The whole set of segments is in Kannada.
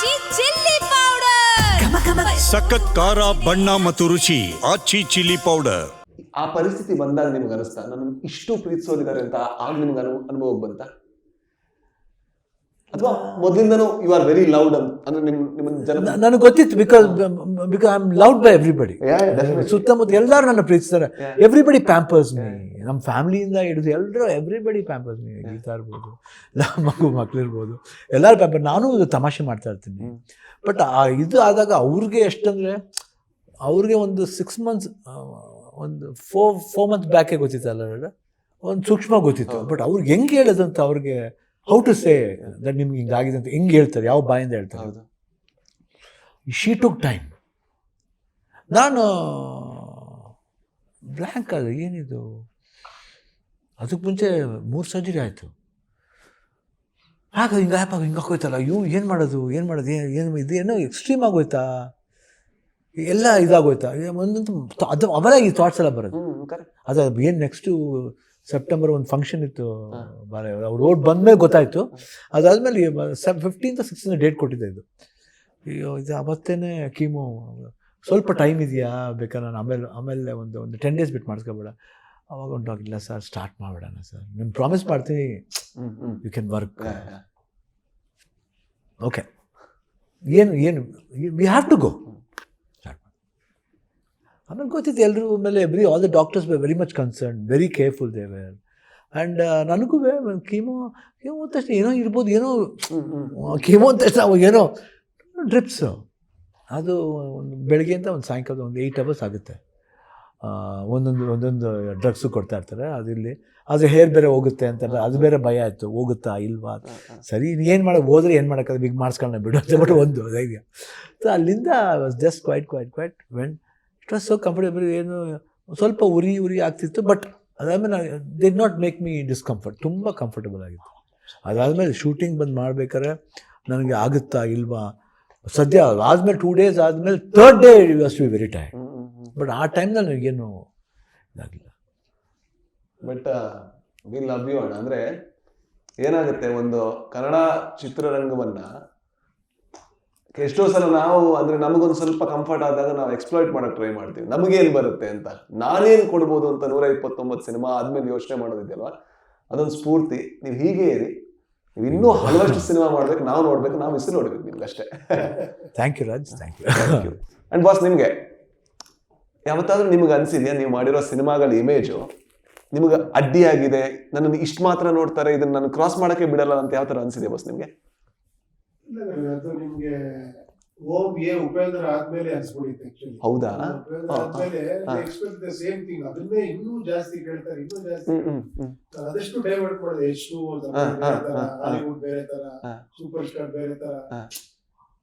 ಆಚಿ ಚಿಲ್ಲಿ ಪೌಡರ್ ಸಖತ್ ಖಾರ ಬಣ್ಣ ಮತ್ತು ರುಚಿ ಆಚಿ ಚಿಲ್ಲಿ ಪೌಡರ್ ಆ ಪರಿಸ್ಥಿತಿ ಬಂದಾಗ ನಿಮ್ಗೆ ಅನಿಸ್ತಾ ನನ್ನ ಇಷ್ಟು ಪ್ರೀತಿಸೋದಿದ್ದಾರೆ ಅಂತ ಆಗ ನಿಮ್ಗೆ ಅನು ಅನುಭವ ಬಂತ? ಅಥವಾ ಮೊದಲಿಂದನೂ ಯು ಆರ್ ವೆರಿ ಲೌಡ್ ಅಂತ ಅಂದ್ರೆ ನಿಮ್ ನಿಮ್ಮ ಜನ ನನಗೆ ಗೊತ್ತಿತ್ತು because because I am loved by everybody. ಸುತ್ತಮುತ್ತ ಎಲ್ಲರೂ ನನ್ನ ಪ್ರೀತಿಸ್ತಾರೆ. ಎವ್ರಿಬಡಿ ಪ್ಯಾಂಪರ್ಸ್ ಮೀ ನಮ್ಮ ಫ್ಯಾಮಿಲಿಯಿಂದ ಹಿಡಿದು ಎಲ್ಲರೂ ಎವ್ರಿಬಡಿ ಪ್ಯಾಂಪರ್ಸ್ ಮೀ ಗೀತಾ ಇರ್ಬೋದು ನಮ್ಮ ಮಗು ಮಕ್ಳಿರ್ಬೋದು ಎಲ್ಲರೂ ಪ್ಯಾಂಪರ್ ನಾನು ಇದು ತಮಾಷೆ ಮಾಡ್ತಾ ಇರ್ತೀನಿ. ಬಟ್ ಇದು ಆದಾಗ ಅವ್ರಿಗೆ ಎಷ್ಟಂದರೆ ಅವ್ರಿಗೆ ಒಂದು ಸಿಕ್ಸ್ ಮಂತ್ಸ್ ಒಂದು ಫೋರ್ ಫೋರ್ ಮಂತ್ಸ್ ಬ್ಯಾಕೇ ಗೊತ್ತಿತ್ತಲ್ಲ ಒಂದು ಸೂಕ್ಷ್ಮ ಗೊತ್ತಿತ್ತು. ಬಟ್ ಅವ್ರಿಗೆ ಹೆಂಗೆ ಹೇಳೋದಂತ ಅವ್ರಿಗೆ ಹೌ ಟು ಸೇ ದಟ್ ನಿಮ್ಗೆ ಹಿಂಗಾಗಿದೆ ಅಂತ ಹೆಂಗೆ ಹೇಳ್ತಾರೆ? ಯಾವ ಬಾಯಿಂದ ಹೇಳ್ತಾರೆ? ಹೌದು. ಶೀ ಟುಕ್ ಟೈಮ್ ನಾನು ಬ್ಲ್ಯಾಂಕ್ ಅದು ಏನಿದು? ಅದಕ್ಕೆ ಮುಂಚೆ ಮೂರು ಸರ್ಜರಿ ಆಯಿತು. ಆಗ ಹಿಂಗೆ ಆ್ಯಪ್ ಹಿಂಗೆ ಹೋಯ್ತಲ್ಲ ಇವು ಏನು ಮಾಡೋದು? ಏನು ಮಾಡೋದು? ಏನು ಏನು ಇದು ಏನೋ ಎಕ್ಸ್ಟ್ರೀಮ್ ಆಗೋಯ್ತಾ? ಎಲ್ಲ ಇದಾಗೋಯ್ತಾ? ಒಂದಂತೂ ಅದು ಅವರಾಗಿ ಥಾಟ್ಸ್ ಎಲ್ಲ ಬರೋದು. ಅದು ಏನು ನೆಕ್ಸ್ಟು ಸೆಪ್ಟೆಂಬರ್ ಒಂದು ಫಂಕ್ಷನ್ ಇತ್ತು ಬಾರೆ ಅವ್ರು ರೋಡ್ ಬಂದಮೇಲೆ ಗೊತ್ತಾಯಿತು. ಅದಾದಮೇಲೆ ಫಿಫ್ಟೀನ್ತ್ ಸಿಕ್ಸ್ಟೀನ್ ಡೇಟ್ ಕೊಟ್ಟಿದ್ದೆ ಇದು. ಅಯ್ಯೋ ಇದು ಅವತ್ತೇನೆ ಕೀಮು ಸ್ವಲ್ಪ ಟೈಮ್ ಇದೆಯಾ? ಬೇಕಾದ್ರೆ ನಾನು ಆಮೇಲೆ ಆಮೇಲೆ ಒಂದು ಒಂದು ಟೆನ್ ಡೇಸ್ ಬಿಟ್ಟು ಮಾಡಿಸ್ಕೊಬೇಡ. ಅವಾಗ ಉಂಟಾಗಿಲ್ಲ ಸರ್ ಸ್ಟಾರ್ಟ್ ಮಾಡಿಬಿಡೋಣ ಸರ್ ನಿಮ್ಮ ಪ್ರಾಮಿಸ್ ಮಾಡ್ತೀನಿ. You can work. ಓಕೆ ಏನು ಏನು ವಿ ಹ್ಯಾವ್ ಟು ಗೋ ಆಮೇಲೆ ಗೊತ್ತಿತ್ತು ಎಲ್ಲರೂ ಮೇಲೆ every all the doctors we very much concern very careful they were and ನನಗೂ ಕೀಮೋ ಕೀಮೋ ಅಂತ ತಕ್ಷಣ ಏನೋ ಇರ್ಬೋದು ಏನೋ ಕೀಮೋ ಅಂತ ತಕ್ಷಣ ಅವಾಗ ಏನೋ ಡ್ರಿಪ್ಸು ಅದು ಒಂದು ಬೆಳಗ್ಗೆಯಿಂದ ಒಂದು ಸಾಯಂಕಾಲ ಒಂದು ಏಯ್ಟ್ ಅವರ್ಸ್ ಆಗುತ್ತೆ. ಒಂದೊಂದು ಒಂದೊಂದು ಡ್ರಗ್ಸು ಕೊಡ್ತಾ ಇರ್ತಾರೆ. ಅದು ಇಲ್ಲಿ ಅದು ಹೇರ್ ಬೇರೆ ಹೋಗುತ್ತೆ ಅಂತಾರೆ ಅದು ಬೇರೆ ಭಯ ಆಯಿತು. ಹೋಗುತ್ತಾ ಇಲ್ವಾ? ಸರಿ ಏನು ಮಾಡೋದು ಹೋದ್ರೆ ಏನು ಮಾಡೋಕ್ಕಾಗ ಬಿಗ್ ಮಾರ್ಕ್ಸ್ಗಳನ್ನ ಬಿಡು ಅಂತ ಬಿಟ್ಟು ಒಂದು ಧೈರ್ಯ ಸೊ ಅಲ್ಲಿಂದ was just quite quite quite when it was so comfortable ಏನು ಸ್ವಲ್ಪ ಉರಿ ಉರಿ ಆಗ್ತಿತ್ತು ಬಟ್ ಅದಾದಮೇಲೆ did not make me discomfort ತುಂಬ ಕಂಫರ್ಟಬಲ್ ಆಗಿತ್ತು. ಅದಾದಮೇಲೆ ಶೂಟಿಂಗ್ ಬಂದು ಮಾಡ್ಬೇಕಾದ್ರೆ ನನಗೆ ಆಗುತ್ತಾ ಇಲ್ವಾ? ಸದ್ಯ ಆದಮೇಲೆ ಟೂ ಡೇಸ್ ಆದಮೇಲೆ third day was be very time but ಆ ಟೈಮ್ನಲ್ಲಿ ನನಗೇನು ಇದಾಗಿಲ್ಲ. ಬಟ್ ವಿ ಲವ್ ಯು ಅಣ್ಣ. ಅಂದ್ರೆ ಏನಾಗುತ್ತೆ ಒಂದು ಕನ್ನಡ ಚಿತ್ರರಂಗವನ್ನ ಎಷ್ಟೋ ಸಲ ನಾವು ಅಂದ್ರೆ ನಮಗೊಂದು ಸ್ವಲ್ಪ ಕಂಫರ್ಟ್ ಆದಾಗ ನಾವು ಎಕ್ಸ್ಪ್ಲಾಯ್ಟ್ ಮಾಡಕ್ ಟ್ರೈ ಮಾಡ್ತೀವಿ. ನಮಗೇನು ಬರುತ್ತೆ ಅಂತ? ನಾನೇನ್ ಕೊಡ್ಬೋದು ಅಂತ ನೂರ ಇಪ್ಪತ್ತೊಂಬತ್ತು ಸಿನಿಮಾ ಆದ್ಮೇಲೆ ಯೋಚನೆ ಮಾಡೋದಿದೆಯಲ್ವಾ? ಅದೊಂದು ಸ್ಫೂರ್ತಿ. ನೀವು ಹೀಗೆ ಇರಿ. ನೀವು ಇನ್ನೂ ಹಲವಷ್ಟು ಸಿನಿಮಾ ಮಾಡ್ಬೇಕು. ನಾವು ನೋಡ್ಬೇಕು. ನಾವು ಹೆಸರು ನೋಡ್ಬೇಕು ನಿಮ್ಗೆ ಅಷ್ಟೇ thank you Raj thank you and boss ನಿಮ್ಗೆ ಯಾವತ್ತಾದ್ರೂ ನಿಮ್ಗೆ ಅನ್ಸಿದ್ಯಾ? ನೀವು ಮಾಡಿರೋ ಸಿನಿಮಾಗಳ ಇಮೇಜು ನಿಮ್ಗೆ ಅಡ್ಡಿಯಾಗಿದೆ. ನನ್ನನ್ನು ಇಷ್ಟು ಮಾತ್ರ ನೋಡ್ತಾರೆ. ಇದನ್ನ ನಾನು ಕ್ರಾಸ್ ಮಾಡೋಕ್ಕೆ ಬಿಡಲ್ಲ ಅಂತ ಯಾವ ಥರ ಅನ್ಸಿದೆ ಬಾಸ್ ನಿಮ್ಗೆ? ಇಲ್ಲ ಅದು ನಿಮ್ಗೆ ಓಂ ಎ ಉಪೇಂದ್ರ ಆದ್ಮೇಲೆ ಅನ್ಸ್ಬಿಟ್ಟಿತ್ತು ಆಕ್ಚುಲಿ ಹೌದಾ? ಉಪೇಂದ್ರ ಹಾ, ಆದ್ಮೇಲೆ ಹಾ. ಎಕ್ಸ್ಪೆಕ್ಟ್ ದ ಸೇಮ್ ಥಿಂಗ್ ಅದನ್ನೇ ಇನ್ನೂ ಜಾಸ್ತಿ ಕೇಳ್ತಾರೆ ಇನ್ನೂ ಜಾಸ್ತಿ. ಹ್ಮ್ ಹ್ಮ್ ಹ್ಮ್. ನಾನು ಅದಷ್ಟು ಡೈವರ್ಟ್ ಮಾಡಿದೆ? ಎಷ್ಟು ಹಾ, ಹಾ, ಹಾ, ಹಾ. ಹಾಲಿವುಡ್ ಬೇರೆ ತರ ಹಾ. ಸೂಪರ್ ಸ್ಟಾರ್ ಬೇರೆ ತರ. ಹಾ.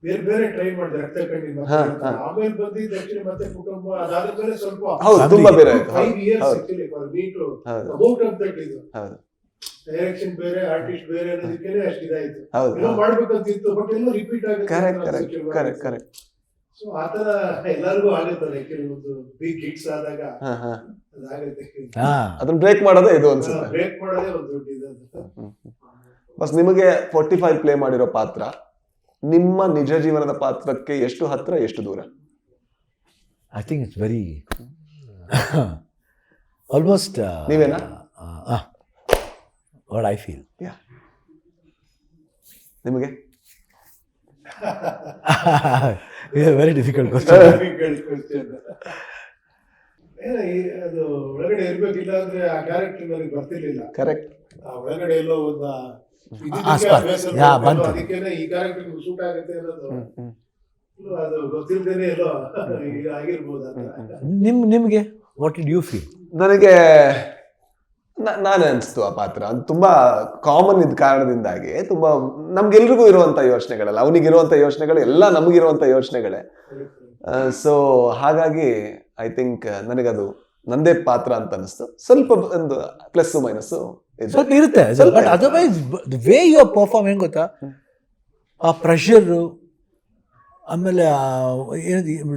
ಬೇರೆ ಬೇರೆ ಟ್ರೈ ಮಾಡಿದೆ ರಕ್ತ ಕಣ್ಣಿನ ಹಾ, ಮತ್ತೆ ಹಾ. ಆಮೇಲೆ ಬಂದಿದ್ದು ಆಕ್ಚುಲಿ ಮತ್ತೆ ಕುಟುಂಬ ಅದಾದ್ಮೇಲೆ ಸ್ವಲ್ಪ ಹೌದು ತುಂಬಾ ಬೇರೆ ಆಯ್ತು. ಫೈವ್ ಹೌದು ಇಯರ್ಸ್ ಹೌದು. ಆಕ್ಚುಲಿ ಫಾರ್ ಮೀ ಟು ಹೌದು. ಅಬೌಟ್ ಆಫ್ ದಟ್ ಇದು ಹೌದು. ಡೈರೆಕ್ಷನ್ ಬೇರೆ ಆರ್ಟಿಸ್ಟ್ ಬೇರೆ ಅನ್ನೋದಕ್ಕೆ ಅಷ್ಟು ಇದಾಯ್ತು. ಹೌದು. ಏನೋ ಮಾಡ್ಬೇಕಂತಿತ್ತು ಬಟ್ ಇನ್ನು ರಿಪೀಟ್ ಆಗುತ್ತೆ correct correct correct correct so ಆತರ ಎಲ್ಲರಿಗೂ ಆಗುತ್ತಲ್ಲ ಕೆಲವೊಂದು ಬಿಗ್ ಹಿಟ್ಸ್ ಆದಾಗ. ಹಾ ಹಾ. ಅದಾಗುತ್ತೆ. ಹಾಂ. ಅದನ್ನ ಬ್ರೇಕ್ ಮಾಡೋದೇ ಇದು ಅನ್ಸುತ್ತೆ. ಬ್ರೇಕ್ ಮಾಡೋದೇ ಒಂದು ದೊಡ್ಡ ಇದು ಬಸ್ ನಿಮಗೆ ಫೋರ್ಟಿ ಫೈವ್ ಪ್ಲೇ ಮಾಡಿರೋ ಪಾತ್ರ ನಿಮ್ಮ ನಿಜ ಜೀವನದ ಪಾತ್ರಕ್ಕೆ ಎಷ್ಟು ಹತ್ರ ಎಷ್ಟು ದೂರ? I think it's very almost ನೀವೇನಾ? What I feel ನಿಮಗೆ? ವೆರಿ ಡಿಫಿಕಲ್ಟ್ ಕ್ವಶನ್ ಅದು ಒಳಗಡೆ ಇರ್ಬೇಕಿಲ್ಲ ಅಂದ್ರೆ ಆ ಕ್ಯಾರೆಕ್ಟರ್ ನನಗೆ ಬರ್ತಿರ್ಲಿಲ್ಲ. ಕರೆಕ್ಟ್ ಆ ಒಳಗಡೆ ಎಲ್ಲೋ ಒಂದು ಬಂತು. ಅದಕ್ಕೇನೆ ಈ ಕ್ಯಾರೆಕ್ಟರ್ ಸೂಟ್ ಆಗುತ್ತೆ ಅನ್ನೋದು. ಅದು ಗೊತ್ತಿಲ್ದೇನೆ ಎಲ್ಲೋ ಈಗ ಆಗಿರ್ಬೋದು ಅಂತ. ನಿಮ್ ನಿಮಗೆ ವಾಟ್ ಡಿಡ್ ಯು ಫೀಲ್ ನನಗೆ ನಾನೇ ಅನಿಸ್ತು ಆ ಪಾತ್ರ. ಅದು ತುಂಬಾ ಕಾಮನ್ ಇದ್ದ ಕಾರಣದಿಂದಾಗಿ ತುಂಬಾ ನಮ್ಗೆಲ್ರಿಗೂ ಇರುವಂತ ಯೋಚನೆಗಳಲ್ಲ ಅವನಿಗಿರುವಂತ ಯೋಚನೆಗಳು ಎಲ್ಲ ನಮಗಿರುವಂತ ಯೋಚನೆಗಳೇ. ಸೊ ಹಾಗಾಗಿ ಐ ಥಿಂಕ್ ನನಗದು ನಂದೇ ಪಾತ್ರ ಅಂತ ಅನಿಸ್ತು. ಸ್ವಲ್ಪ ಒಂದು ಪ್ಲಸ್ ಮೈನಸ್ ಸ್ವಲ್ಪ ಇರುತ್ತೆ ಅದರ್ವೈಸ್ ವೇ ಯು ಪರ್ಫಾರ್ಮ್ ಹೆಂಗ್ ಗೊತ್ತಾ? ಆ ಪ್ರೆಷರು ಆಮೇಲೆ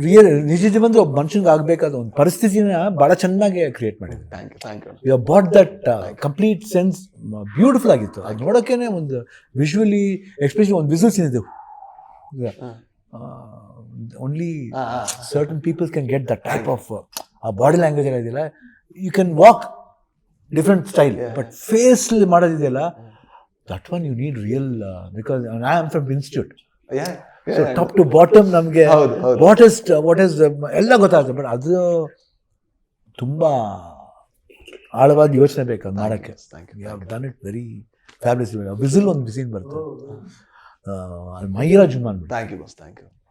ರಿಯಲ್ ನಿಜ ಜೀವನದಲ್ಲಿ ಒಬ್ಬ ಮನುಷ್ಯನಿಗೆ ಆಗಬೇಕಾದ ಒಂದು ಪರಿಸ್ಥಿತಿನ ಭಾಳ ಚೆನ್ನಾಗಿ ಕ್ರಿಯೇಟ್ ಮಾಡಿದೆ thank you thank you you bought that complete sense beautiful ಆಗಿತ್ತು. ಅದು ನೋಡೋಕ್ಕೇನೆ ಒಂದು ವಿಶ್ವಲಿ ಎಕ್ಸ್ಪೆಷಲಿ ಒಂದು ವಿಸಲ್ಸ್ ಸೀನ್ ಇದೆ. Only. Certain people can get the type of ಆ ಬಾಡಿ ಲ್ಯಾಂಗ್ವೇಜ್ ಎಲ್ಲ ಇದೆಯಲ್ಲ. You can walk different style but face ಮಾಡೋದಿದೆಯಲ್ಲ that one you need real because I am from institute. Top to bottom ನಮಗೆ. ವಾಟ್ ಇಸ್ ವಾಟ್ ಇಸ್ ಎಲ್ಲ ಗೊತ್ತಾಗುತ್ತೆ ಬಟ್ ಅದು ತುಂಬ ಆಳವಾದ ಯೋಚನೆ ಬೇಕು ಅದು ಮಾಡೋಕ್ಕೆ. You done it very fabulous whistle ಒಂದು ಬಿಸಿನ್ ಬರ್ತದೆ ಮೈರಾಜ್ ಮಾನ್ thank you boss thank you.